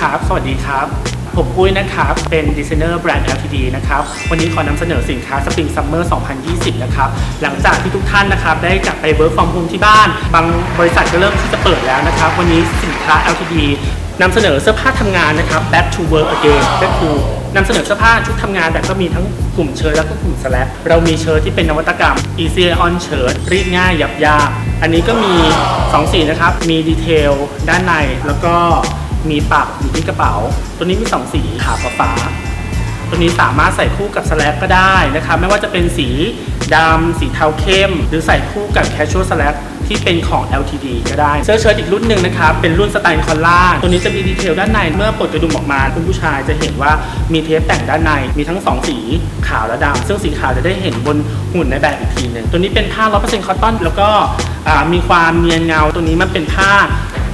ครับ สวัสดีครับ ผมปุ้ยนะครับ เป็นดีไซเนอร์แบรนด์ LTD นะครับ วันนี้ขอนำเสนอสินค้า Spring Summer 2020 นะครับ หลังจากที่ทุกท่านนะครับ ได้กลับไป work from home ที่บ้าน บางบริษัทก็เริ่มที่จะเปิดแล้วนะครับ วันนี้สินค้า LTD นำเสนอเสื้อผ้าทำงานนะครับ back to work again ก็คือนำเสนอเสื้อผ้าชุดทำงานแต่ก็มีทั้งกลุ่มเชิ้ตแล้วก็กลุ่มสแลกเรามีเชิ้ตที่เป็นนวัตกรรม easy on shirt รีดง่ายยับยากอันนี้ก็มี 2 สีนะครับ มีดีเทลด้านในแล้วก็ มีปักอยู่ที่กระเป๋า ตัวนี้มี 2 สีขาวกับฟ้า ตัวนี้สามารถใส่คู่กับสแลกก็ได้นะครับไม่ว่าจะเป็นสีดำสีเทาเข้ม หรือใส่คู่กับแคชชวลสแลกที่เป็นของ LTD ก็ได้เสื้อเชิ้ตอีกรุ่นหนึ่งนะครับเป็นรุ่นสไตล์คอลล่าตัวนี้จะมีดีเทลด้านในเมื่อปลดกระดุมออกมาคุณผู้ชายจะเห็นว่ามีเทปแต่งด้านในมีทั้ง 2 สีขาวและดำซึ่งสีขาวจะได้เห็นบนหุ่นในแบบอีกทีหนึ่งตัวนี้เป็นผ้า100%คอตตอนแล้วก็มีความเนียนเงาตัวนี้มันเป็นผ้า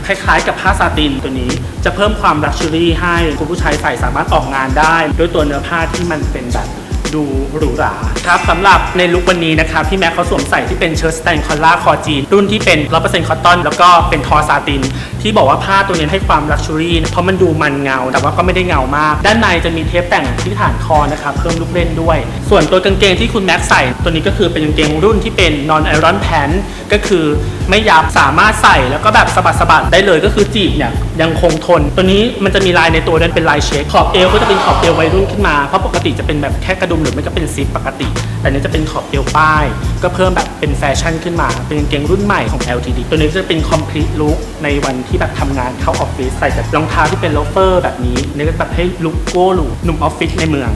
คล้ายๆ กับผ้าซาตินตัวนี้ จะเพิ่มความลักชัวรี่ให้คุณผู้ชายใส่สามารถออกงานได้ ด้วยตัวเนื้อผ้าที่มันเป็นแบบ ดูหรูหราครับสำหรับในลุควันนี้นะครับพี่แม็กเขาสวมใส่ที่เป็นเชิ้ตสแตนคอลล่าคอจีน รุ่นที่เป็น100%คอตตอน แล้วก็เป็นทอซาติน ที่บอกว่าผ้าตัวนี้ให้ความลักชัวรี่เพราะมันดูมันเงา แต่ว่าก็ไม่ได้เงามาก ด้านในจะมีเทปแต่งที่ฐานคอนะครับเพิ่มลูกเล่นด้วย ส่วนตัวกางเกงที่คุณแม็กใส่ตัวนี้ก็คือเป็นกางเกงรุ่นที่เป็น non iron pant ก็คือไม่ยับสามารถใส่แล้วก็แบบสะบัดสะบัดได้เลยก็คือจีบเนี่ยยังคงทน ตัวนี้มันจะมีลายในตัวนั้นเป็นลายเช็คขอบเอวก็จะเป็นขอบเอววัยรุ่นขึ้นมาเพราะปกติจะเป็นแบบแค่กระดุมหรือไม่ก็เป็นซิปปกติ แต่อันนี้จะเป็นขอบเอวป้าย ก็เพิ่มแบบเป็นแฟชั่นขึ้นมา เป็นกางเกงรุ่นใหม่ของ LTD ตัวนี้จะเป็น complete look ในวันที่แบบทำงานเข้าออฟฟิศใส่แบบรองเท้าที่เป็นโลเฟอร์แบบนี้นี่ก็แบบให้ลุคโก้หรูหนุ่มออฟฟิศในเมือง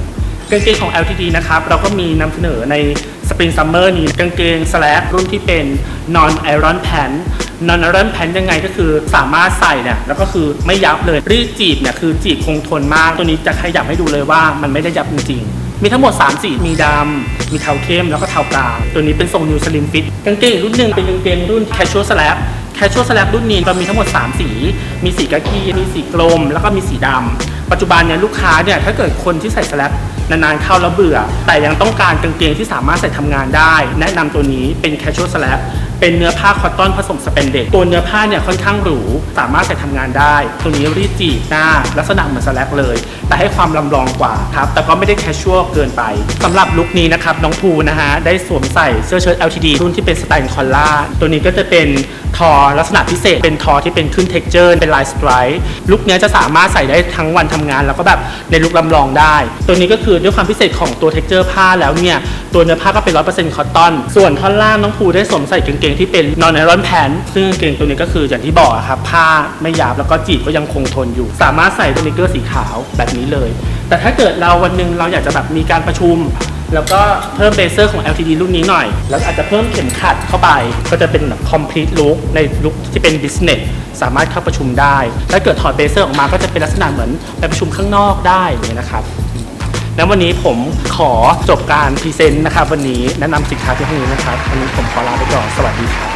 กางเกงของ LTD นะครับ เราก็มีนำเสนอใน Spring Summer นี้กางเกง slack รุ่นที่เป็น non iron pant non iron pant ยังไงก็คือสามารถใส่เนี่ยแล้วก็คือไม่ยับเลยรีจีบเนี่ยคือจีบคงทนมาก ตัวนี้จะขยับให้ดูเลยว่ามันไม่ได้ยับจริงๆ มีทั้งหมด 3 สีมีดำ มีเทาเข้ม แล้วก็เทากลาง ตัวนี้เป็นทรง New Slim Fit กางเกงรุ่นหนึ่งเป็นกางเกงรุ่น casual slab casual slab รุ่นนี้เรามีทั้งหมด 3 สี มีสีกะกีมีสีกลม แล้วก็มีสีดำ ปัจจุบันเนี่ยลูกค้าเนี่ยถ้าเกิดคนที่ใส่สแลบนานๆเข้าแล้วเบื่อ แต่ยังต้องการกางเกงที่สามารถใส่ทำงานได้ แนะนำตัวนี้เป็น casual slab เป็นเนื้อผ้าคอตตอนผสมสเปนเด็กตัวเนื้อผ้าเนี่ยค่อนข้างหรู สามารถใส่ทำงานได้ ตัวนี้รีดจีบหน้า ลักษณะเหมือนสแลบเลย แต่ให้ความลำลองกว่าครับ แต่ก็ไม่ได้แคชชวลเกินไปสำหรับลุคนี้นะครับ น้องภูนะฮะ ได้สวมใส่เสื้อเชิ้ต LTD รุ่นที่เป็นสไตล์คอลล่า ตัวนี้ก็จะเป็นทอลักษณะพิเศษ เป็นทอที่เป็นขึ้นเท็กเจอร์เป็นลายสไตร์ลุคนี้จะสามารถใส่ได้ทั้งวันทำงาน แล้วก็แบบในลุคลำลองได้ ตัวนี้ก็คือด้วยความพิเศษของตัวเท็กเจอร์ผ้าแล้วเนี่ย ตัวเนื้อผ้าก็เป็น100%คอตตอน ส่วนท่อนล่างน้องภูได้สวมใส่กางเกงที่เป็น non iron pant ซึ่งกางเกงตัวนี้ก็คืออย่างที่บอกครับผ้าไม่หยาบแล้วก็จีบก็ยังคงทนอยู่ สามารถใส่ตัวนิกเกอร์สีขาวแบบนี้เลย แต่ถ้าเกิดเราวันหนึ่งเราอยากจะแบบมีการประชุม แล้วก็เพิ่มเบเซอร์ของ LTD รุ่นนี้หน่อย แล้วอาจจะเพิ่มเข็มขัดเข้าไป ก็จะเป็นแบบ complete look ในลุคที่เป็น business สามารถเข้าประชุมได้ ถ้าเกิดถอดเบเซอร์ออกมาก็จะเป็นลักษณะเหมือนไปประชุมข้างนอกได้เงี้ยนะครับแล้ววันนี้ผมขอจบการพรีเซนต์นะครับ วันนี้แนะนำสินค้าที่ห้องนี้นะครับ วันนี้ผมขอลาไปก่อน สวัสดีครับ